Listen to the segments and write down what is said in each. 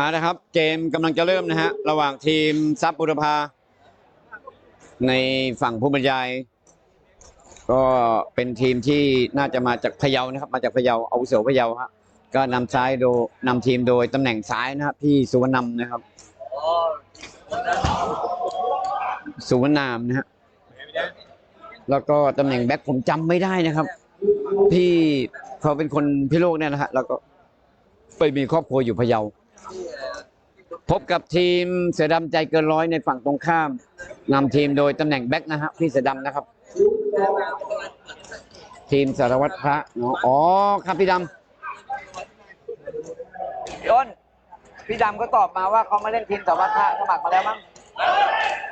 อ่านะครับ เกมกำลังจะเริ่มนะฮะ ระหว่างทีมซับบุรพา ในฝั่งผู้บรรยาย ก็เป็นทีมที่น่าจะมาจากพะเยานะครับ มาจากพะเยาอาวุโสพะเยาฮะก็นำซ้ายโดยนำทีมโดยตำแหน่งซ้ายนะครับพี่สุวรรณนำนะครับ สุวรรณนามนะฮะแล้วก็ตำแหน่งแบ็คผมจำไม่ได้นะครับ พี่เขาเป็นคนพิโลกเนี่ยนะฮะแล้วก็ไปมีครอบครัวอยู่พะเยา พบกับทีมเสือดำใจเกินร้อยในฝั่งตรงข้ามนำทีมโดยตำแหน่งแบ็คนะฮะพี่เสือดำนะครับ ทีมสารวัตรพระเนาะอ๋อครับพี่ดำพี่อ้นพี่ดำก็ตอบมาว่าเขามาเล่นทีมสารวัตรพระสมัครมาแล้วมั้ง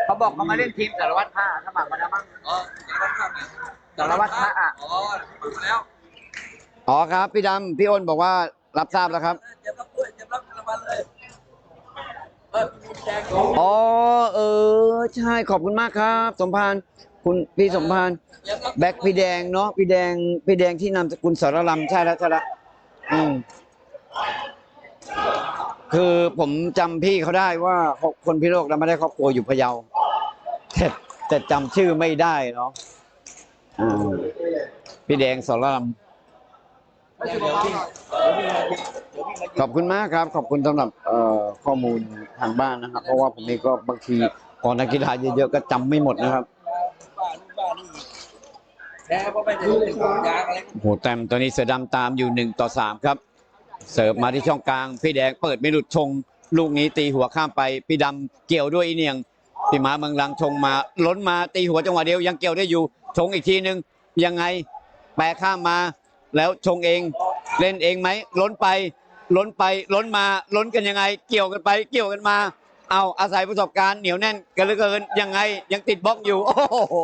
เขาบอกเขามาเล่นทีมสารวัตรพระสมัครมาแล้วมั้งอ๋อรับข้างไงสารวัตรพระอะอ๋อมาแล้วอ๋อครับ พี่ดำพี่อ้นบอกว่ารับทราบแล้วครับเจ็บรับด้วยเจ็บรับรางวัลเลยเอ๋อเออ ใช่ขอบคุณมากครับ สมพานคุณพี่สมพานแบ็คพี่แดงเนาะพี่แดงพี่แดงที่นามสกุลสรลำใช่แล้วใช่ล้วอืมคือผมจำพี่เขาได้ว่าคนพิโลกเราไม่ได้ครอบครัวอยู่พะเยาแต่แต่จำชื่อไม่ได้เนาะอ่าพี่แดงสรลำขอบคุณมากครับ ขอบคุณสำหรับข้อมูล ทางบ้านนะครับ เพราะว่าผมเองก็บางทีพอนักกีฬาเยอะๆก็จำไม่หมดนะครับแพ้เพราะไม่ได้เป็นของยางอะไรโอ้โหแต้มตอนนี้เสือดำตามอยู่หนึ่งต่อสามครับ เสิร์ฟมาที่ช่องกลาง พี่แดงเปิดไม่หลุดชง ลูกนี้ตีหัวข้ามไป พี่ดำเกี่ยวด้วยอีเนียงพี่ม้าเมืองลังชงมา ล้นมาตีหัวจังหวะเดียวยังเกี่ยวได้อยู่ ชงอีกทีหนึ่งยังไงแปรข้ามมา แล้วชงเอง เล่นเองไหมล้นไป ล้นไปล้นมาล้นกันยังไง เกี่ยวกันไป เกี่ยวกันมา เอาอาศัยประสบการณ์เหนียวแน่นกันเหลือเกินยังไง ยังติดบล็อกอยู่ โอ้โห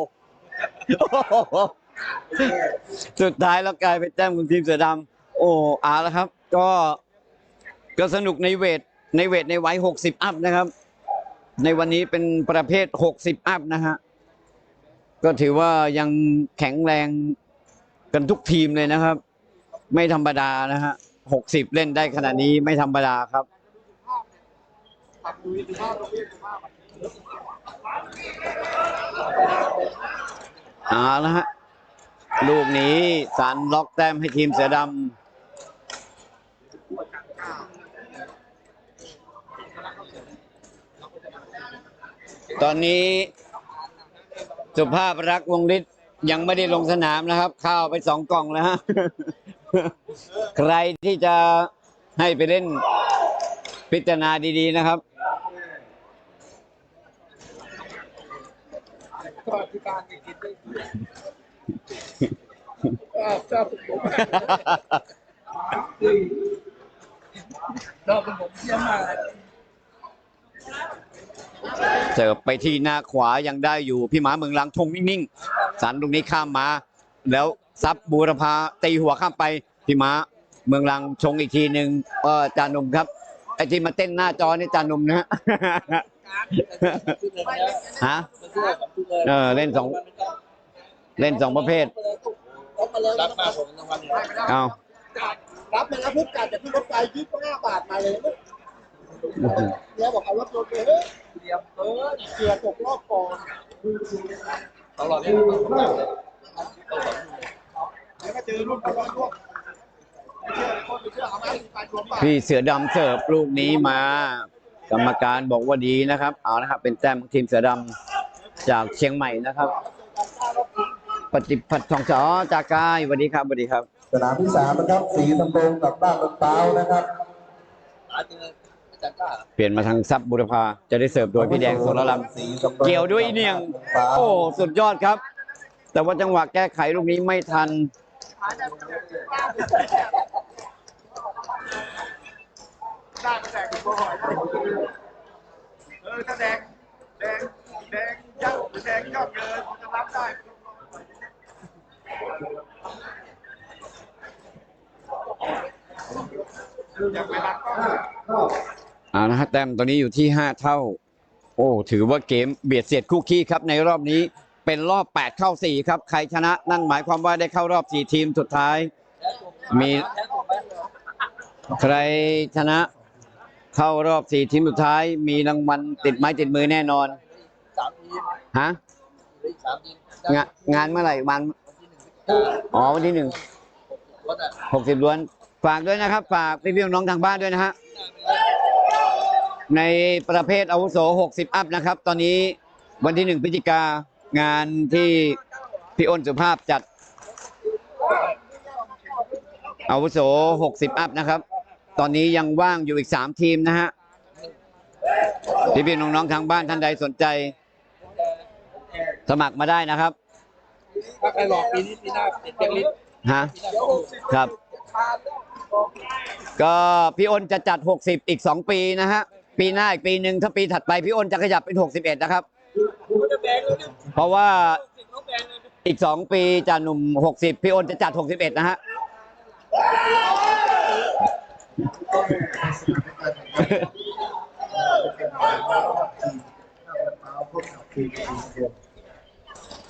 สุดท้ายแล้วกลายเป็นแต้มของทีมเสือดำโอ้อาแล้วครับ ก็ก็สนุกในเวทในเวทในวัยหกสิบอัพนะครับ ในวันนี้เป็นประเภทหกสิบอัพนะฮะก็ถือว่ายังแข็งแรงกันทุกทีมเลยนะครับ ไม่ธรรมดานะฮะ หกสิบเล่นได้ขนาดนี้ไม่ธรรมดาครับ เอาละฮะ ลูกนี้สันล็อกแต้มให้ทีมเสือดำตอนนี้ สุภาพรักวงฤทธิ์ยังไม่ได้ลงสนามนะครับข้าวไปสองกล่องแล้วฮะ ใครที่จะให้ไปเล่นพิจารณาดีๆนะครับก็ที่การกินได้ชอบชอบผมชอบผมเยี่ยมมากเลยเสิร์ฟไปที่หน้าขวายังได้อยู่ พี่หมาเมืองลังทงนิ่งๆสันตรงนี้ข้ามมา แล้ว ซับบูรพาตีหัวข้ามไปพี่หมาเมืองลังชงอีกทีหนึ่งเออจานุ่มครับไอที่มาเต้นหน้าจอนี่จานุ่มนะฮะฮะเออเล่นสองเล่นสองประเภทรับมาผมรางวัลเนี่ยเอารับมาแล้วพุกกัดแต่พี่รถไฟยี่สิบห้าบาทมาเลยเนี่ยบอกเอารถรถไปเฮ้ยเตรียมเออเสือตกรอบก่อนตลอดเนี่ย แล้วก็เจอรุ่นไปรอบรวบเชื่อคนไปเชื่อเอาไหมการรวมป่ะพี่เสือดำเสิร์ฟลูกนี้มา กรรมการบอกว่าดีนะครับ เอานะครับ เป็นแต้มของทีมเสือดำจากเชียงใหม่นะครับ ปฏิพัฒน์ทองจอจากกายสวัสดีครับสวัสดีครับ สนามที่สามนะครับสีตำบงกับบ้านลำเปานะครับอาจารย์อาจารย์กล้า เปลี่ยนมาทางซับบุรพาจะได้เสิร์ฟโดยพี่แดงโสรลำเกี่ยวด้วยอีเนียง โอ้ สุดยอดครับ แต่ว่าจังหวะแก้ไขลูกนี้ไม่ทัน ได้มาแดงตัวหอยเออถ้าแดงแดงแดงยักษ์หรือแดงยอดเกินจะรับได้อยากไปรับก็อ่านะฮะแต้มตอนนี้อยู่ที่ 5 เท่า โอ้ ถือว่าเกมเบียดเสียดคู่ขี้ครับในรอบนี้ เป็นรอบ 8 เข้า 4 ครับ ใครชนะนั่นหมายความว่าได้เข้ารอบ 4 ทีมสุดท้าย มีใครชนะ เข้ารอบสี่ทีมสุดท้าย มีรางวัลติดไม้ติดมือแน่นอนฮะงานงานเมื่อไหร่วันอ๋อวันที่หนึ่งหกสิบล้วน ฝากด้วยนะครับ ฝากพี่ๆน้องทางบ้านด้วยนะฮะในประเภทอาวุโส 60 อัพนะครับ ตอนนี้วันที่หนึ่งพฤศจิกา งานที่พี่อ้นสุภาพจัด อาวุโส 60 อัพนะครับ ตอนนี้ยังว่างอยู่อีก 3 ทีมนะฮะพี่ๆน้องๆทางบ้านท่านใดสนใจ สมัครมาได้นะครับถ้าใครหลอกปีนี้ปีหน้าติดเจ็คลิสต์ฮะปีหน้าต้องดูครับ ก็พี่อ้นจะจัด 60 อีก 2 ปีนะฮะ ปีหน้าอีกปีหนึ่งถ้าปีถัดไปพี่อ้นจะขยับเป็น 61 นะครับ เพราะว่าอีก2ปีจะหนุ่ม60พี่โอนจะจัด61นะฮะ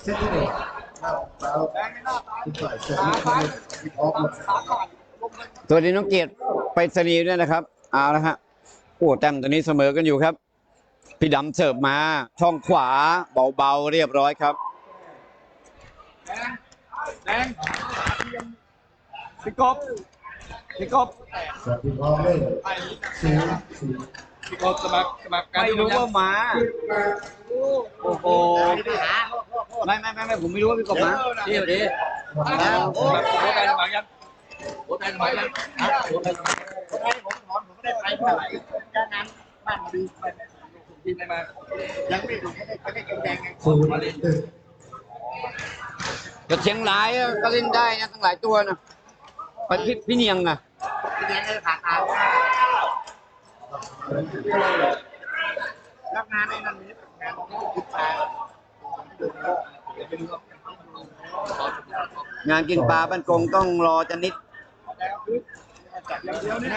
เส้นที่หนึ่งหน้าของเท้าที่ฝ่ายเสริมที่พร้อมหมดสวัสดีน้องเกียรติไปสนีด้วยนะครับ เอาละฮะโอ้แต้มตัวนี้เสมอกันอยู่ครับ พี่ดำเสิร์ฟมาช่องขวาเบาๆเรียบร้อยครับแดงพี่กบพี่กบสวัสดีพร้อมเล่นศูนย์ศูนย์พี่กบสมัครสมัครการไม่ดูรู้ยังว่ามาโอ้โหไม่ไม่ไม่ไม่ผมไม่รู้ว่าพี่กบมาเดี๋ยวดิวันแล้แล้ววโอ้โหแทนสมัครยังโอ้แทนสมัครยังโอ้แทนสมัครทีมไหนมา ศูนย์หนึ่งแต่เชียงรายอะก็เล่นได้นะทั้งหลายตัวนะไปพี่พี่เนียงอะรับงานในนั้นนี้งานของพี่ปางงานกินปลาบ้านกงต้องรอจะนิดจัดอย่างเดียวเนี่ย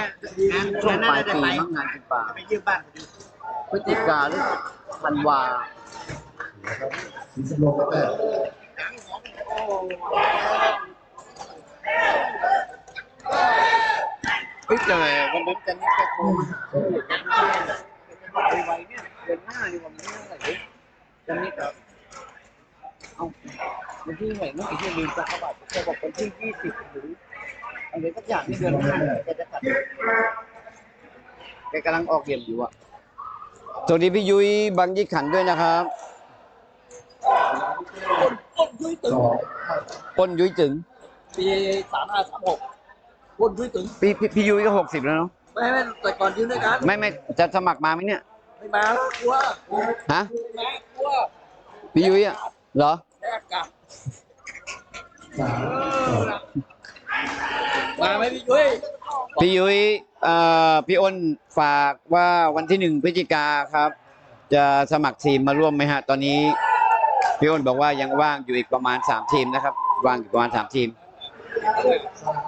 งานช่วงปลายจะปีไปมั้งงานกินปลาไปเยี่ยมบ้าน พฤศจิกาหรือธันวาสีสมองก็แต่เฮ้ยแต่วันนั้นจะนิดจะโทรมาไวๆเนี่ยเดือนหน้านี่วันนี้เท่ไหร่เฮ้ยจะนิดเหรอเอาวันที่ไหนเมื่อกี้ที่ลืมจะเขาบอกจะบอกวันที่ยี่สิบหรืออะไรสักอย่างในเดือนหน้าเนี่ยแกจะจัดแกกำลังออกเรียนอยู่อะ สวัสดีพี่ยุ้ยบางยี่ขันด้วยนะครับสองป้นยุ้ยถึงปีสามห้าสามหกวนด้วยถึงพี่พี่พี่ยุ้ยก็หกสิบแล้วเนาะไม่ไม่แต่ก่อนยืนด้วยกันไม่ไม่จะสมัครมาไหมเนี่ยไม่มากลัวฮะไม่มากลัวพี่ยุ้ยอะเหรอแลกกลับสา มาไหมพี่ยุ้ยพี่ยุ้ยเอ่อพี่อ้นฝากว่าวันที่หนึ่งพฤศจิกาครับ จะสมัครทีมมาร่วมไหมฮะ ตอนนี้พี่อ้นบอกว่ายังว่างอยู่อีกประมาณสามทีมนะครับ ว่างอยู่ประมาณสามทีม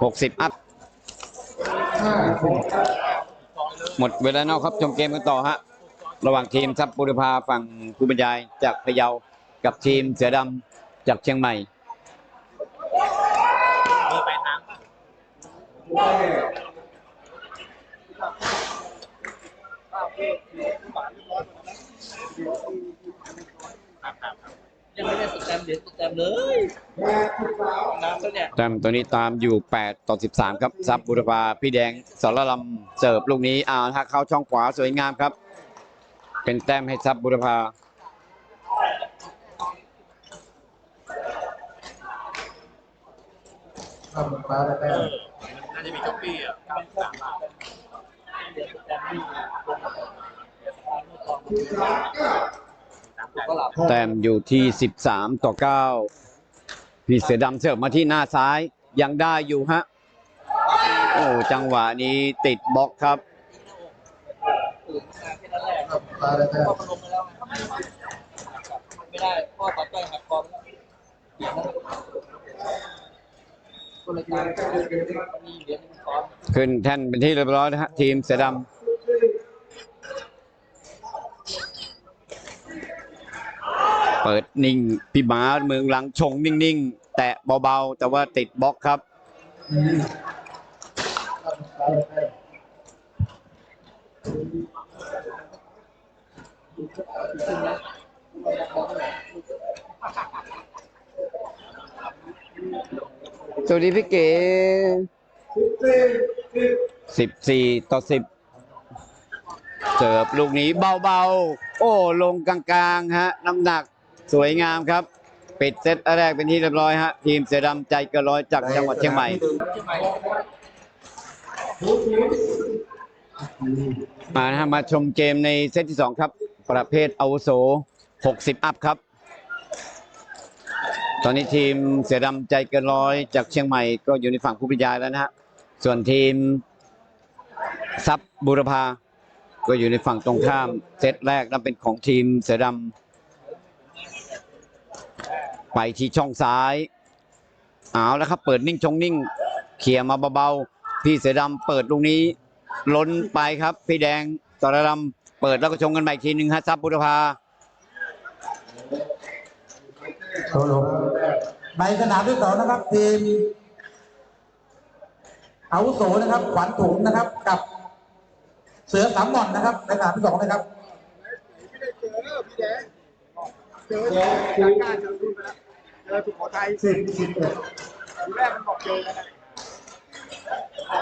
หกสิบอัพ หมดเวลาแล้วครับชมเกมกันต่อฮะ ระหว่างทีมทัพบุรพาฝั่งครูบรรยายจากพะเยา กับทีมเสือดำจากเชียงใหม่ ยังไม่ได้สแตมป์ เหรียญสแตมป์เลยน้ำแล้วเนี่ยแต้มตัวนี้ตามอยู่ 8 ต่อ 13 ครับซับบุรพาพี่แดงสารลำเสิร์ฟลูกนี้อ่าถ้าเข้าช่องขวาสวยงามครับ เป็นแต้มให้ซับบุรพาทำมาได้แต้มน่าจะมีจ็อกปี้อะ แต้มอยู่ที่ 13 ต่อ 9 พี่เสือดำเสิร์ฟมาที่หน้าซ้ายยังได้อยู่ฮะ โอ้ จังหวะนี้ติดบล็อกครับตื่นมาแค่นั้นแหละทำมาได้แต้พ่อมมาลงมาแล้วไม่ได้พ่อตัดใจหักคอไปแล้วเดี๋ยวนะคนละการมีเหรียญหนึ่งซ้อนขึ้นแท่นเป็นที่เรียบร้อยนะฮะทีมเสือดำ เปิดนิ่งพี่หมาเมืองหลังชงนิ่งๆ แตะเบาๆ แต่ว่าติดบล็อกครับ สวัสดีพี่เก๋สิบสี่ต่อสิบเสิร์ฟลูกนี้เบาๆ โอ้ ลงกลางๆ ฮะ น้ำหนัก สวยงามครับ ปิดเซตแรกเป็นที่เรียบร้อยฮะ ทีมเสือดำใจเกินร้อยจากจังหวัดเชียงใหม่มมานะฮะมาชมเกมในเซตที่ 2 ครับ ประเภทอาวุโส 60 อัพครับ ตอนนี้ทีมเสือดำใจเกินร้อยจากเชียงใหม่ก็อยู่ในฝั่งผู้บรรยายแล้วนะฮะ ส่วนทีมซับบุรพาก็อยู่ในฝั่งตรงข้าม เซตแรกนั่นเป็นของทีมเสือดำ ไปที่ช่องซ้าย เอาแล้วครับ เปิดนิ่งชงนิ่ง เขี่ยมาเบาๆ พี่เสือดำเปิดลูกนี้ ล้นไปครับ พี่แดงสระดำเปิดแล้วก็ชงกันใหม่ทีหนึ่งฮะซับบุรพาในสนามที่สองนะครับ ทีมอาวุโสนะครับ ขวัญถุงนะครับ กับ เสือสามหม่อนนะครับ ในสนามที่สองนะครับ ไม่ได้เจอพี่แดง เจอจากการเจอรุ่นไปแล้วเจอสุโขทัยสิบสิบเอ็ดทีแรกมันบอกเจอกันนะ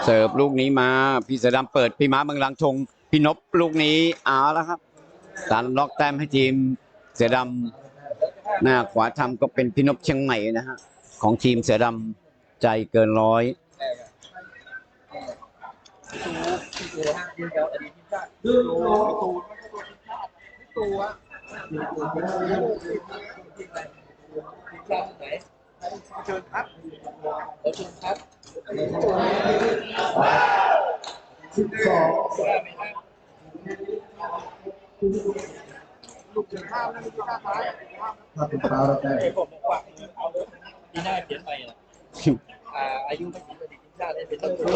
เสิร์ฟลูกนี้มา พี่เสือดำเปิดพี่ม้าเมืองลังชง พี่นพลูกนี้เอาแล้วครับสารล็อกแต้มให้ทีมเสือดำหน้าขวาทำก็เป็นพี่นพเชียงใหม่นะฮะของทีมเสือดำใจเกินร้อยตูตูตูนยาวอดีตทีมชาติตูตูตูตัวตูตูทีมชาติทีมชาติไหน เชิญครับเขาชมครับสิบสองได้ไหมครับลูกเชิญข้าวนะลูกข้าวซ้ายถ้าเป็นเท้าเราได้ไอ้ผมบอกว่าปีหน้าเปลี่ยนไปอะอาอายุไม่ถึงอดีทีมชาติได้เป็นต้นทุน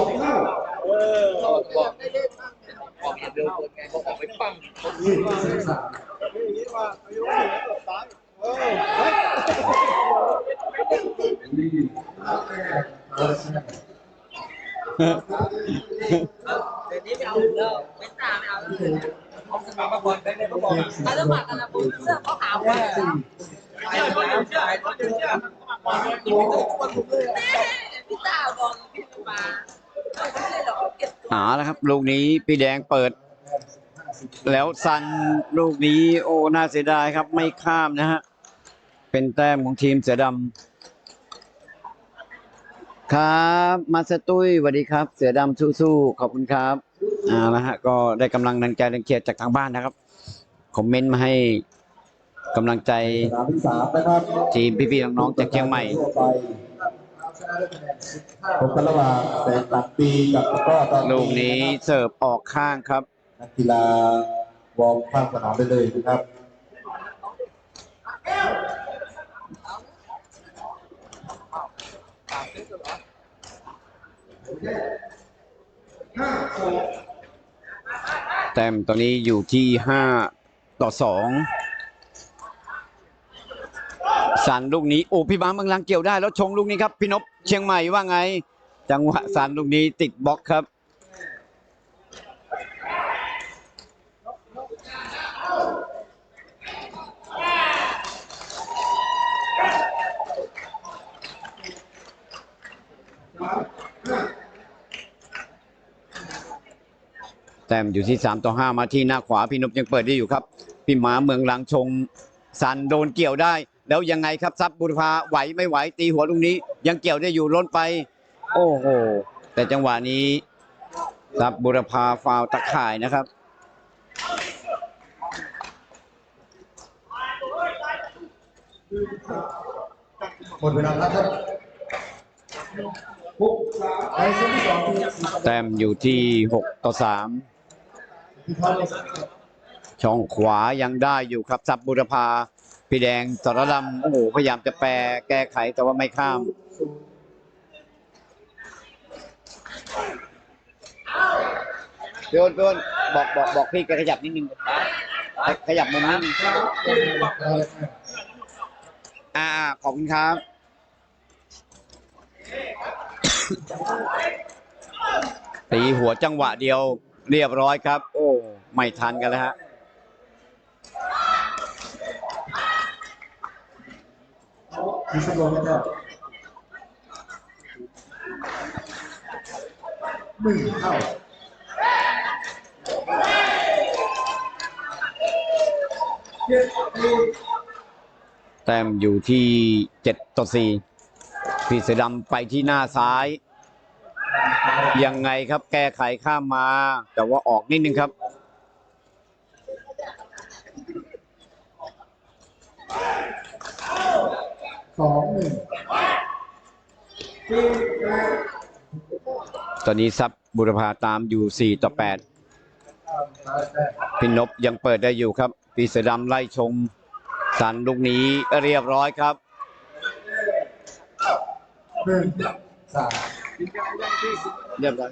เออเราบอกบอกอย่างเร็วเกินไงบอกออกไปปั้งยี่สิบ สามอย่างนี้ว่าอายุไม่ถึงกดซ้ายเออเฮ้ยยี่เอาละใช่ไหมเดี๋ยวนี้ไม่เอาแล้วไม่ตามไม่เอาแล้วเขาสมัครมาก่อนไปเลยเขาบอกเขาจะหมักกันนะผมเสื้อเขาขาวเลยเชื่อเขาเชื่อเขาเชื่อเชื่อพี่ตาบอกพี่มาเอาแล้วครับลูกนี้พี่แดงเปิด แล้วซันลูกนี้ โอ้น่าเสียดายครับ ไม่ข้ามนะฮะ เป็นแต้มของทีมเสือดำครับ มาสตุ้ยสวัสดีครับ เสือดำสู้ๆขอบคุณครับอ่านะฮะก็ได้กำลังนังใจแรงเชียร์จากทางบ้านนะครับคอมเมนต์มาให้กำลังใจสนามที่สามนะครับทีมพี่ๆน้องๆจากเชียงใหม่ทั่วไปพบกันระหว่างแสงตัดปีกับตะกร้อตอนลูกนี้เสิร์ฟออกข้างครับ นักกีฬาวอร์มข้างสนามไปเลยนะครับแต้มตอนนี้อยู่ที่ห้าต่อสองสันลูกนี้ โอ้ พี่บาเมืองลังเกี่ยวได้ แล้วชงลูกนี้ครับ พี่นพเชียงใหม่ว่าไง จังหวะสันลูกนี้ติดบล็อกครับ แต้มอยู่ที่ 3 ต่อ 5 มาที่หน้าขวาพี่นพยังเปิดได้อยู่ครับ พี่หมาเมืองลังชง สันโดนเกี่ยวได้ แล้วยังไงครับซับบุรพาไหวไม่ไหวตีหัวลูกนี้ ยังเกี่ยวได้อยู่ล้นไป โอ้โหแต่จังหวะนี้ซับบุรพาฟาวล์ตะข่ายนะครับหมดเวลาแล้วครับหกในเซตที่สองทีมสีแต้มอยู่ที่ 6 ต่อที่เขาเลย3 ช่องขวายังได้อยู่ครับซับบุรพาพี่แดงสรดำโอ้โหพยายามจะแปรแก้ไขแต่ว่าไม่ข้าม พี่อ้นพี่อ้นบอกบอกบอกพี่แกขยับนิดนึงขยับมุมนิดนึงอ่าขอบคุณครับ ตีหัวจังหวะเดียว เรียบร้อยครับ โอ้ไม่ทันกันแล้วฮะหนึ่งเท่าแต้มอยู่ที่เจ็ดต่อสี่พี่เสือดำไปที่หน้าซ้าย ยังไงครับแก้ไขข้ามมา แต่ว่าออกนิดนึงครับ สองหนึ่งตอนนี้ซับบุรพาตามอยู่ 4 ต่อ8ตายแต่พี่นพยังเปิดได้อยู่ครับพี่เสือดำไล่ชม สันลูกนี้เรียบร้อยครับหนึ่งสาม เรียบร้อย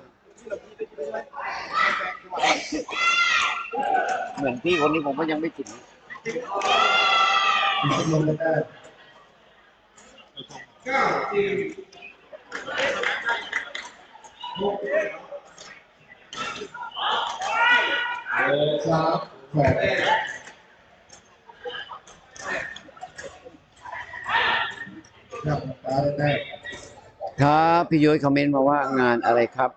เหมือนพี่คนนี้ผมก็ยังไม่ถึงมีสมองแล้วก็สามแปดครับตายแต่ ครับพี่ยุ้ยคอมเมนต์มาว่างานอะไรครับ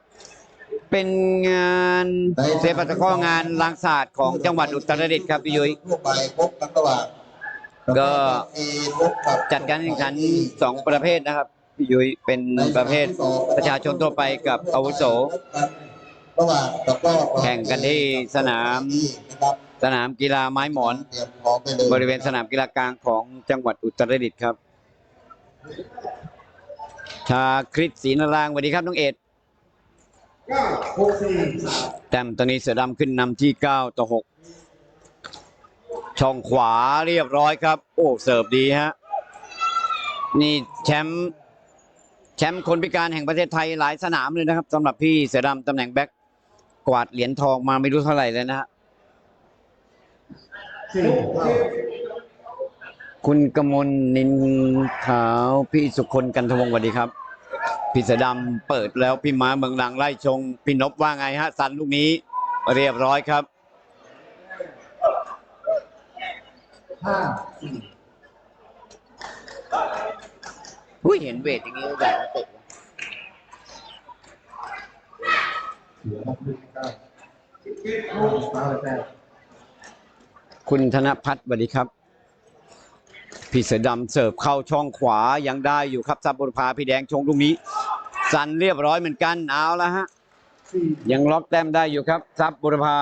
เป็นงานเซปัตะกร้องานล้างศาสตร์ของจังหวัดอุตรดิตถ์ครับพี่ยุ้ยทั่วไปพบกันระหว่างก็เอพบกับจัดการแข่งขันสองประเภทนะครับพี่ยุ้ยเป็นประเภทประชาชนทั่วไปกับอาวุโสระหว่างตะกร้อแข่งกันที่สนามนะครับสนามกีฬาไม้หมอนเตรียมพร้อมไปเลยบริเวณสนามกีฬากลางของจังหวัดอุตรดิตถ์ครับ ชาคริสศรีนารางค์สวัสดีครับน้องเอ็ดเก้าหกสี่แต้มตอนนี้เสือดำขึ้นนำที่ 9 ต่อ 6 ช่องขวาเรียบร้อยครับ โอ้ เสิร์ฟดีฮะ นี่แชมป์แชมป์คนพิการแห่งประเทศไทยหลายสนามเลยนะครับสำหรับพี่เสือดำตำแหน่งแบ็คกวาดเหรียญทองมาไม่รู้เท่าไหร่เลยนะฮะสี่เท่า คุณกมลนินขาวพี่สุคนกันทวงสวัสดีครับ พี่เสอดำเปิดแล้วพี่ม้าเมืองลังไล่ชง พี่นพว่าไงฮะสันลูกนี้ เรียบร้อยครับ ห้าสี่อุ้ยเห็นเวทอย่างนี้ใหญ่เตะเหลือหนึ่งเก้าตาแต่คุณธนพัฒน์สวัสดีครับ พี่เสือดำเสิร์ฟเข้าช่องขวายังได้อยู่ครับซับบุรพาพี่แดงชงลูกนี้ สันเรียบร้อยเหมือนกันเอาแล้วฮะยังล็อกแต้มได้อยู่ครับซับบุรพา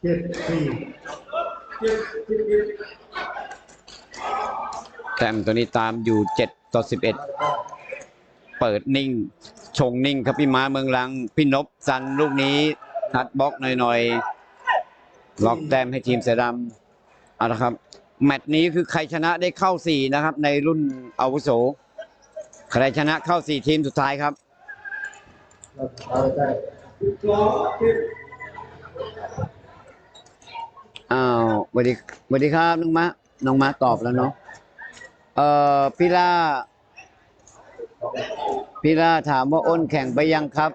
เจ็ดสี่ แต้มตัวนี้ตามอยู่ 7 ต่อ 11 เปิดนิ่ง ชงนิ่งครับพี่ม้าเมืองลัง พี่นพสันลูกนี้ทัดบล็อกหน่อยๆล็อกแต้มให้ทีมเสือดำเอาละครับ แมตช์นี้คือใครชนะได้เข้า 4 นะครับ ในรุ่นอาวุโส ใครชนะเข้า 4 ทีมสุดท้ายครับอ้าวสวัสดีสวัสดีครับน้องมะน้องมะตอบแล้วเนาะ เอ่อพี่ล่าพี่ล่าถามว่าอ้นแข่งไปยังครับ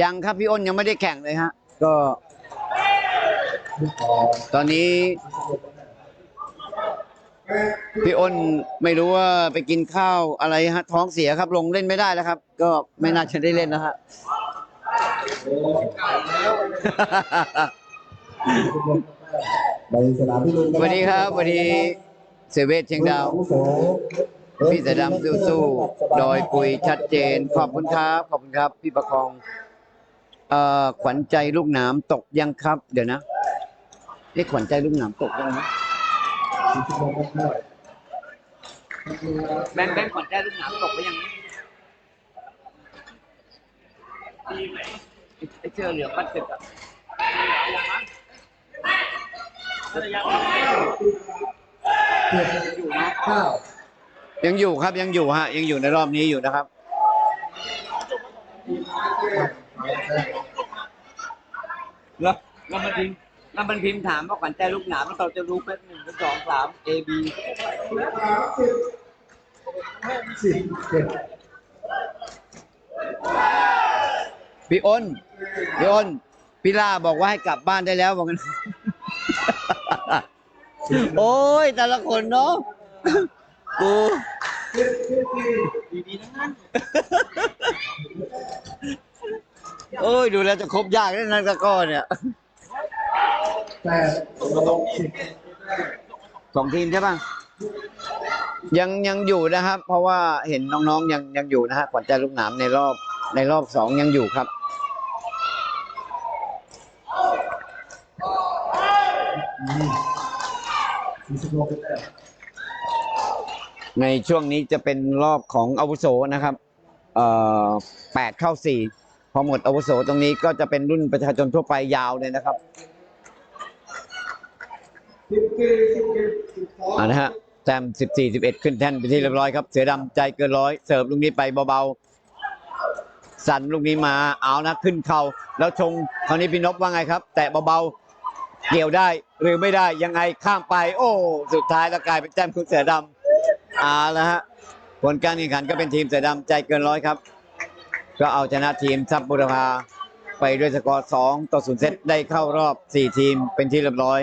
ยังครับพี่อ้นยังไม่ได้แข่งเลยฮะ ก็ ตอนนี้ พี่อ้นไม่รู้ว่าไปกินข้าวอะไรฮะ ท้องเสียครับ ลงเล่นไม่ได้แล้วครับ ก็ไม่น่าจะได้เล่นนะฮะสวัสดีครับสวัสดี เซเวตเชียงดาวพี่เสดำสู้ๆโดยปุยชัดเจน ขอบคุณครับ ขอบคุณครับ พี่ประคอง เอ่อ ขวัญใจลูกหนามตกยังครับ เดี๋ยวนะนี่ขวัญใจลูกหนามตกยังนะมีสมองแบงแบงขวัญใจลูกหนามตกไปยังไอ้เสื้อเหลืองปัดตึกอะเจ็ ดเก้ายังอยู่ครับยังอยู่ฮะยังอยู่ในรอบนี้อยู่นะครับ แล้วแล้วมันพิมพ์แล้วมันพิมพ์ถามว่าขวัญใจลูกหนามเราจะรู้แป๊บหนึ่งสองสาม A B สิบเจ็ดพี่อ้นพี่อ้นพี่ล่าบอกว่าให้กลับบ้านได้แล้วบอกงั้น โอ้ย แต่ละคนเนาะกูดีๆทั้งนั้นโอ้ย ดูแล้วจะครบยากแน่นั่นก็ก้อนเนี่ยแปดสิบสองทีมใช่ป่ะ ยังยังอยู่นะครับ เพราะว่าเห็นน้องๆยังยังอยู่นะฮะขวัญใจลูกหนามในรอบในรอบสองยังอยู่ครับสี่สิบหกแต้ม ในช่วงนี้จะเป็นรอบของอาวุโสนะครับ เอ่อแปดเข้าสี่พอหมดอาวุโสตรงนี้ก็จะเป็นรุ่นประชาชนทั่วไปยาวเลยนะครับอ่านะฮะแต้มสิบสี่สิบเอ็ดขึ้นแท่นไปที่เรียบร้อยครับ เสือดำใจเกินร้อยเสิร์ฟลูกนี้ไปเบาๆ สั่นลูกนี้มาเอานะขึ้นเข่าแล้วชงคราวนี้พี่นพว่าไงครับ แตะเบาๆ เกี่ยวได้หรือไม่ได้ยังไงข้ามไป โอ้ สุดท้ายแล้วกลายเป็นแต้มคุณเสือดำเอาละฮะผลการแข่งขันก็เป็นทีมเสือดำใจเกินร้อยครับ ก็เอาชนะทีมซับบุรพาไปด้วยสกอร์2ต่อ0เซตได้เข้ารอบ 4 ทีมเป็นที่เรียบร้อย